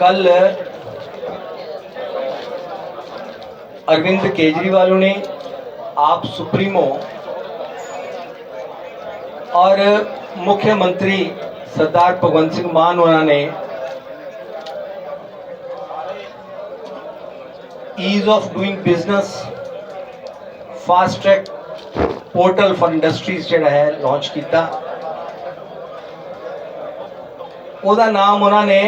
कल अरविंद केजरीवाल ने आप सुप्रीमो और मुख्यमंत्री सरदार भगवंत सिंह मान उन्होंने ease of doing business fast track portal for industries ਜਿਹੜਾ ਹੈ ਲਾਂਚ ਕੀਤਾ ਉਹਦਾ ਨਾਮ ਉਹਨਾਂ ਨੇ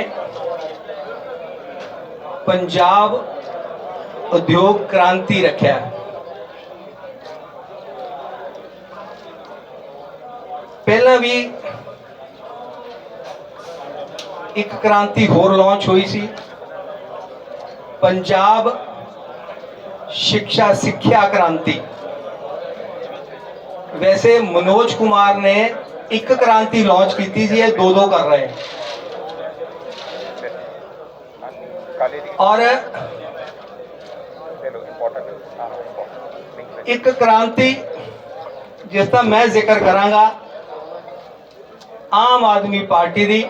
ਪੰਜਾਬ ਉਦਯੋਗ ਕ੍ਰਾਂਤੀ ਰੱਖਿਆ। ਪਹਿਲਾਂ ਵੀ ਇੱਕ ਕ੍ਰਾਂਤੀ ਹੋਰ ਲਾਂਚ ਹੋਈ ਸੀ। ਪੰਜਾਬ ਸਿੱਖਿਆ ਸਿੱਖਿਆ ਕ੍ਰਾਂਤੀ। ਵੈਸੇ ਮਨੋਜ ਕੁਮਾਰ ਨੇ ਇੱਕ ਕ੍ਰਾਂਤੀ ਲਾਂਚ ਕੀਤੀ ਸੀ, ਇਹ ਦੋ ਦੋ ਕਰ ਰਹੇ ਕਾਲੇ ਦੀ ਔਰ ਇੱਕ ਕ੍ਰਾਂਤੀ ਜਿਸ ਦਾ ਮੈਂ ਜ਼ਿਕਰ ਕਰਾਂਗਾ ਆਮ ਆਦਮੀ ਪਾਰਟੀ ਦੀ।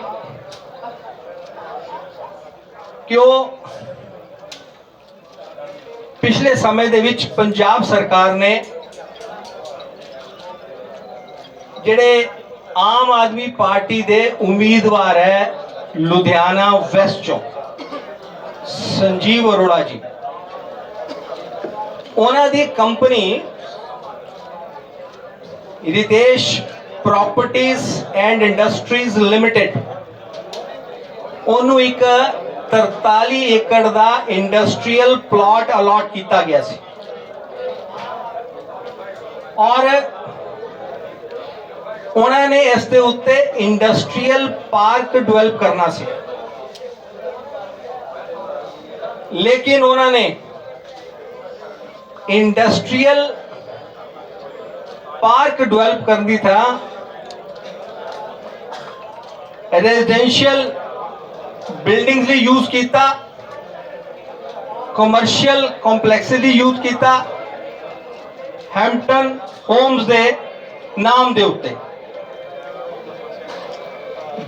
ਕਿਉਂ? ਪਿਛਲੇ ਸਮੇਂ ਦੇ ਵਿੱਚ ਪੰਜਾਬ ਸਰਕਾਰ ਨੇ ਜਿਹੜੇ ਆਮ ਆਦਮੀ ਪਾਰਟੀ ਦੇ ਉਮੀਦਵਾਰ ਹੈ ਲੁਧਿਆਣਾ ਵੈਸਟ ਚੋਂ। ਸੰਜੀਵ ਅਰੋੜਾ ਜੀ। ਉਹਨਾਂ ਦੀ ਕੰਪਨੀ ਰਿਤੇਸ਼ ਪ੍ਰਾਪਰਟੀਆਂ ਐਂਡ ਇੰਡਸਟਰੀਜ਼ ਲਿਮਟਿਡ। ਉਹਨੂੰ ਇੱਕ 43 ਏਕੜ ਦਾ ਇੰਡਸਟਰੀਅਲ ਪਲਾਟ ਅਲਾਟ ਕੀਤਾ ਗਿਆ ਸੀ। ਔਰ ਉਹਨਾਂ ਨੇ ਇਸ ਦੇ ਉੱਤੇ ਇੰਡਸਟਰੀਅਲ ਪਾਰਕ ਡਿਵੈਲਪ ਕਰਨਾ ਸੀ। ਲੇਕਿਨ ਉਹਨਾਂ ਨੇ ਇੰਡਸਟਰੀਅਲ ਪਾਰਕ ਡਿਵੈਲਪ ਕਰਨ ਦੀ ਥਾਂ ਰੈਜ਼ੀਡੈਂਸ਼ੀਅਲ ਬਿਲਡਿੰਗਸ ਲਈ ਯੂਜ਼ ਕੀਤਾ ਕਮਰਸ਼ੀਅਲ ਕੰਪਲੈਕਸ ਲਈ ਯੂਜ਼ ਕੀਤਾ ਹੈਮਪਟਨ ਹੋਮਸ ਦੇ ਨਾਮ ਦੇ ਉੱਤੇ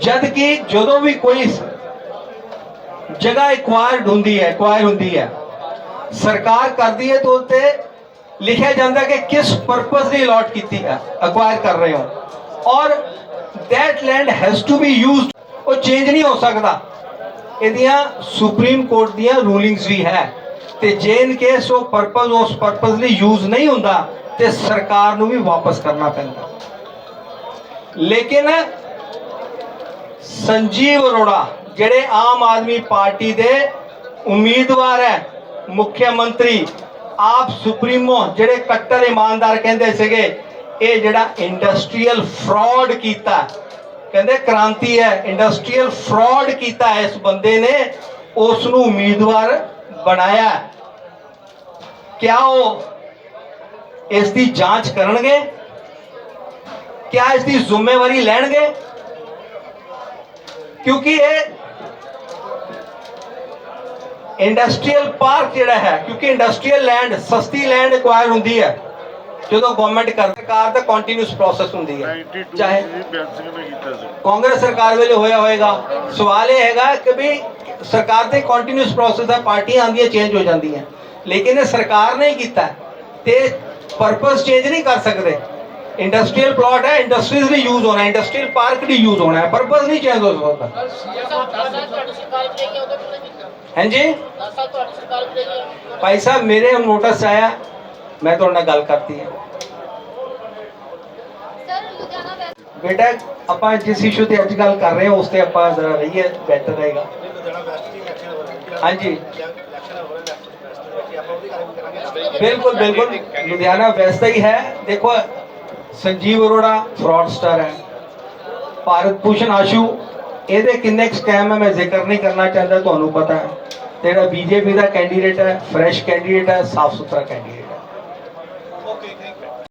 ਜਦ ਕਿ ਜਦੋਂ ਵੀ ਕੋਈ ਜਗ੍ਹਾ ਐਕਵਾਇਰਡ ਹੁੰਦੀ ਹੈ ਐਕਵਾਇਰ ਹੁੰਦੀ ਹੈ। ਸਰਕਾਰ ਕਰਦੀ ਹੈ ਤਾਂ ਉੱਤੇ ਲਿਖਿਆ ਜਾਂਦਾ ਕਿ ਕਿਸ ਪਰਪਸ ਲਈ ਅਲਾਟ ਕੀਤੀ ਹੈ ਅਕਵਾਇਰ ਕਰ ਰਹੇ ਹੋ। ਔਰ that land has to be used ਉਹ ਚੇਂਜ ਨਹੀਂ ਹੋ ਸਕਦਾ। ਇਹਦੀਆਂ ਸੁਪਰੀਮ ਕੋਰਟ ਦੀਆਂ ਰੂਲਿੰਗਸ ਵੀ ਹੈ। ਤੇ ਜੇ ਇਨ ਕੇਸ ਉਹ ਪਰਪਸ ਉਸ ਪਰਪਸ ਲਈ ਯੂਜ਼ ਨਹੀਂ ਹੁੰਦਾ, ਤੇ ਸਰਕਾਰ ਨੂੰ ਵੀ ਵਾਪਸ ਕਰਨਾ ਪੈਂਦਾ। ਲੇਕਿਨ ਸੰਜੀਵ ਅਰੋੜਾ ਜਿਹੜੇ ਆਮ ਆਦਮੀ ਪਾਰਟੀ ਦੇ ਉਮੀਦਵਾਰ ਹੈ ਮੁੱਖ ਮੰਤਰੀ, ਆਪ ਸੁਪਰੀਮੋ, ਜਿਹੜੇ ਕੱਟਰ ਇਮਾਨਦਾਰ ਕਹਿੰਦੇ ਸੀਗੇ, ਇਹ ਜਿਹੜਾ ਇੰਡਸਟਰੀਅਲ ਫਰਾਡ ਕੀਤਾ ਕਹਿੰਦੇ ਕ੍ਰਾਂਤੀ ਹੈ ਇੰਡਸਟਰੀਅਲ ਫਰਾਡ ਕੀਤਾ ਇਸ ਬੰਦੇ ਨੇ ਉਸ ਨੂੰ ਉਮੀਦਵਾਰ ਬਣਾਇਆ ਕਿਆ ਉਹ ਇਸ ਦੀ ਜਾਂਚ ਕਰਨਗੇ? ਕਿਆ ਇਸ ਦੀ ਜ਼ਿੰਮੇਵਾਰੀ ਲੈਣਗੇ? ਕਿਉਂਕਿ ਇਹ ਇੰਡਸਟਰੀਅਲ ਪਾਰਕ ਜਿਹੜਾ ਹੈ ਕਿਉਂਕਿ ਇੰਡਸਟਰੀਅਲ ਲੈਂਡ ਸਸਤੀ ਲੈਂਡ ਐਕਵਾਇਰ ਹੁੰਦੀ ਹੈ। ਜਦੋਂ ਗਵਰਨਮੈਂਟ ਕਰ ਸਰਕਾਰ ਦਾ ਕੰਟੀਨਿਊਸ ਪ੍ਰੋਸੈਸ ਹੁੰਦੀ ਹੈ। 92 ਚਾਹੇ ਜੀ ਬੇਅੰਤ ਸਿੰਘ ਨੇ ਕੀਤਾ ਸੀ। ਕਾਂਗਰਸ ਸਰਕਾਰ ਵੇਲੇ ਹੋਇਆ ਹੋਏਗਾ। ਸਵਾਲ ਇਹ ਹੈਗਾ ਕਿ ਵੀ ਸਰਕਾਰ ਦੇ ਕੰਟੀਨਿਊਸ ਪ੍ਰੋਸੈਸ ਹੈ ਪਾਰਟੀਆਂ ਆਉਂਦੀਆਂ ਚੇਂਜ ਹੋ ਜਾਂਦੀਆਂ। ਲੇਕਿਨ ਇਹ ਸਰਕਾਰ ਨੇ ਕੀਤਾ ਤੇ ਪਰਪਸ ਚੇਂਜ ਨਹੀਂ ਕਰ ਸਕਦੇ। ਇੰਡਸਟਰੀਅਲ ਪਲਾਟ ਹੈ ਇੰਡਸਟਰੀਜ਼ ਲਈ ਯੂਜ਼ ਹੋਣਾ ਇੰਡਸਟਰੀਅਲ ਪਾਰਕ ਲਈ ਯੂਜ਼ ਹੋਣਾ ਹੈ। ਪਰਪਸ ਨਹੀਂ ਚੇਂਜ ਹੋ ਸਕਦਾ। ਹਾਂਜੀ? 10 ਸਾਲ ਤੁਹਾਡੀ ਸਰਕਾਰ ਵੀ ਰਹੀ ਹੈ ਭਾਈ ਸਾਹਿਬ ਮੇਰੇ ਨੋਟਿਸ ਆਇਆ। ਮੈਂ ਤੁਹਾਡੇ ਨਾਲ ਗੱਲ ਕਰਤੀ ਹੈ। ਬੇਟਾ ਆਪਾਂ ਜਿਸ ਇਸ਼ੂ ਤੇ ਅੱਜ ਗੱਲ ਕਰ ਰਹੇ ਹਾਂ ਉਸ ਤੇ ਆਪਾਂ ਜ਼ਰਾ ਰਹੀਏ ਬੈਟਰ ਰਹੇਗਾ। ਹਾਂਜੀ। ਬਿਲਕੁਲ ਬਿਲਕੁਲ। ਲੁਧਿਆਣਾ ਵੈਸਟ ਹੀ ਹੈ। ਦੇਖੋ ਸੰਜੀਵ ਅਰੋੜਾ ਫਰਾਡਸਟਰ ਹੈ। ਭਾਰਤ ਭੂਸ਼ਣ ਆਸ਼ੂ ਇਹਦੇ ਕਿੰਨੇ ਸਕੈਮ ਹੈ ਮੈਂ ਜ਼ਿਕਰ ਨਹੀਂ ਕਰਨਾ ਚਾਹੁੰਦਾ, ਤੁਹਾਨੂੰ ਪਤਾ ਹੈ। ਜਿਹੜਾ ਬੀਜੇਪੀ ਦਾ ਕੈਂਡੀਡੇਟ ਹੈ ਫਰੈਸ਼ ਕੈਂਡੀਡੇਟ ਹੈ ਸਾਫ਼ ਸੁਥਰਾ ਕੈਂਡੀਡੇਟ